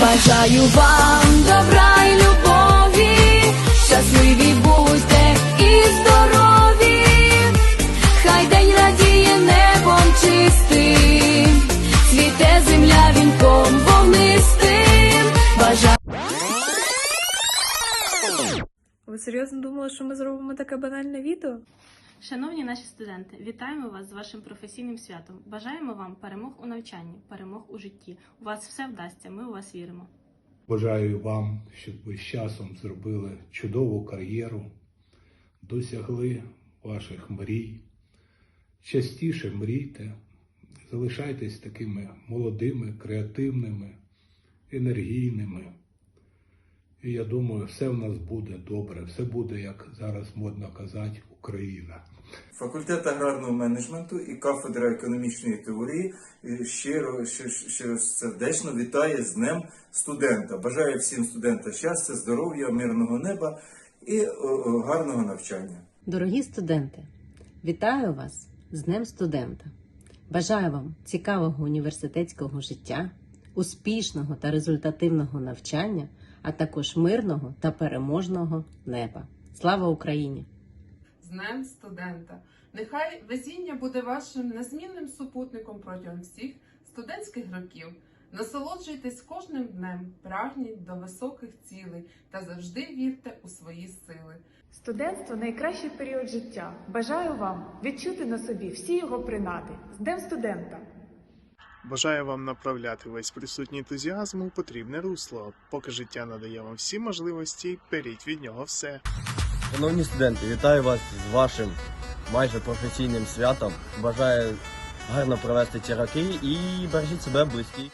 Бажаю вам добра й любові, щасливі будьте і здорові, хай день радіє небом чистим, цвіте земля вінком вогнистим. Бажаю Ви серйозно думали, що ми зробимо таке банальне відео? Шановні наші студенти, вітаємо вас з вашим професійним святом. Бажаємо вам перемог у навчанні, перемог у житті. У вас все вдасться. Ми у вас віримо. Бажаю вам, щоб ви з часом зробили чудову кар'єру, досягли ваших мрій. Частіше мрійте, залишайтесь такими молодими, креативними, енергійними. І я думаю, все в нас буде добре, все буде, як зараз модно казати, Україна. Факультет аграрного менеджменту і кафедра економічної теорії щиро, щи- щиро сердечно вітає з Днем студента. Бажаю всім студентам щастя, здоров'я, мирного неба і гарного навчання. Дорогі студенти, вітаю вас з Днем студента. Бажаю вам цікавого університетського життя, успішного та результативного навчання, а також мирного та переможного неба. Слава Україні! з Днем студента. Нехай везіння буде вашим незмінним супутником протягом всіх студентських років. Насолоджуйтесь кожним днем, прагніть до високих цілей та завжди вірте у свої сили. Студентство найкращий період життя. Бажаю вам відчути на собі всі його принади. З Днем студента! Бажаю вам направляти весь присутній ентузіазм у потрібне русло. Поки життя надає вам всі можливості, беріть від нього все. Шановні студенти, вітаю вас з вашим майже професійним святом. Бажаю гарно провести ці роки і бережіть себе близьких.